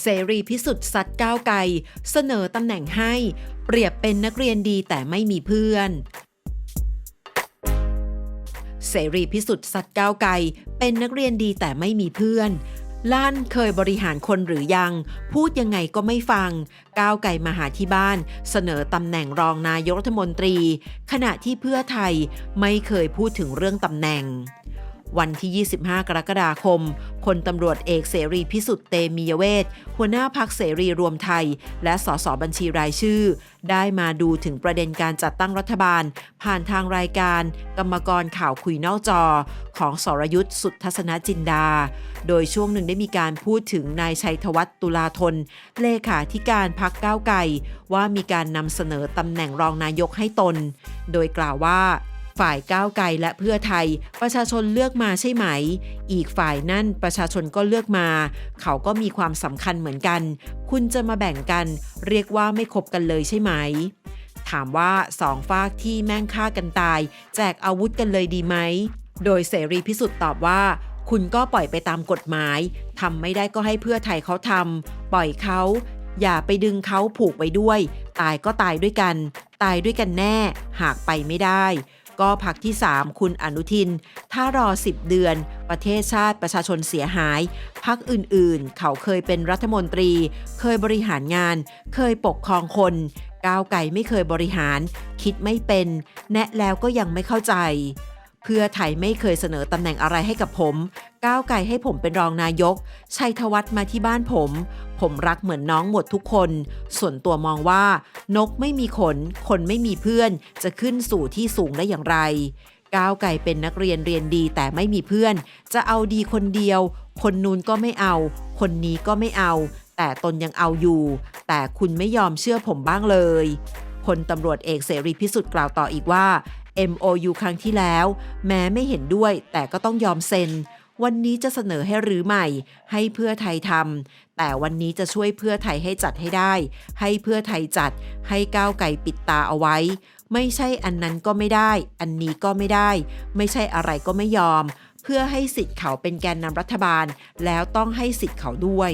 เสรีพิสุทธิ์สัตว์ก้าวไกลเสนอตำแหน่งให้ เปรียบเป็นนักเรียนดีแต่ไม่มีเพื่อนเสรีพิสุทธิ์สัตว์ก้าวไกลเป็นนักเรียนดีแต่ไม่มีเพื่อนล้านเคยบริหารคนหรือยัง พูดยังไงก็ไม่ฟัง ก้าวไกลมาหาที่บ้าน เสนอตำแหน่งรองนายกรัฐมนตรี ขณะที่เพื่อไทยไม่เคยพูดถึงเรื่องตำแหน่ง วันที่ 25 กรกฎาคมพลตำรวจเอกเสรีพิสุทธิ์เตมียเวทหัวหน้าพักเสรีรวมไทย และสสบัญชีรายชื่อ ได้มาดูถึงประเด็นการจัดตั้งรัฐบาล ผ่านทางรายการ กรรมกรข่าวคุยนอกจอ ของสรยุทธ์สุทธทัศนจินดา โดยช่วงหนึ่งได้มีการพูดถึงนายชัยธวัฒน์ตุลาธน เลขาธิการพักก้าวไกลว่ามีการนำเสนอตำแหน่งรองนายกให้ตน โดยกล่าวว่า ฝ่ายก้าวไกลและเพื่อไทย ประชาชนเลือกมาใช่ไหม อีกฝ่ายนั่นประชาชนก็เลือกมา เขาก็มีความสำคัญเหมือนกัน คุณจะมาแบ่งกัน เรียกว่าไม่คบกันเลยใช่ไหม ถามว่าสองฝากที่แม่งฆ่ากันตาย แจกอาวุธกันเลยดีไหม โดยเสรีพิสุทธิ์ตอบว่าคุณก็ปล่อยไปตามกฎหมาย ทำไม่ได้ก็ให้เพื่อไทยเขาทำ ปล่อยเขา อย่าไปดึงเขาผูกไว้ด้วย ตายก็ตายด้วยกัน ตายด้วยกันแน่ หากไปไม่ได้ ก็พักที่ 3 คุณอนุทิน ถ้ารอ 10 เดือน ประเทศชาติประชาชนเสียหาย พักอื่นๆ เขาเคยเป็นรัฐมนตรี เคยบริหารงาน เคยปกครองคน ก้าวไก่ไม่เคยบริหาร คิดไม่เป็น แนะแล้วก็ยังไม่เข้าใจ เพื่อไทยไม่เคยเสนอตำแหน่งอะไรให้กับผม ก้าวไกลให้ผมเป็นรองนายก ชัยธวัฒน์มาที่บ้านผม ผมรักเหมือนน้องหมดทุกคน ส่วนตัวมองว่า นกไม่มีขน คนไม่มีเพื่อน จะขึ้นสู่ที่สูงได้อย่างไร ก้าวไกลเป็นนักเรียนเรียนดีแต่ไม่มีเพื่อน จะเอาดีคนเดียว คนนู้นก็ไม่เอา คนนี้ก็ไม่เอา แต่ตนยังเอาอยู่ แต่คุณไม่ยอมเชื่อผมบ้างเลยพลตำรวจเอกเสรีพิสุทธิ์กล่าวต่ออีกว่า MOU ครั้งที่แล้ว แม้ไม่เห็นด้วยแต่ก็ต้องยอมเซ็น วันนี้จะเสนอให้รื้อใหม่ ให้เพื่อไทยทำแต่วันนี้จะช่วยเพื่อไทยให้จัดให้ได้ ให้เพื่อไทยจัด ให้ก้าวไกลปิดตาเอาไว้ ไม่ใช่อันนั้นก็ไม่ได้ อันนี้ก็ไม่ได้ ไม่ใช่อะไรก็ไม่ยอม เพื่อให้สิทธิ์เขาเป็นแกนนำรัฐบาล แล้วต้องให้สิทธิ์เขาด้วย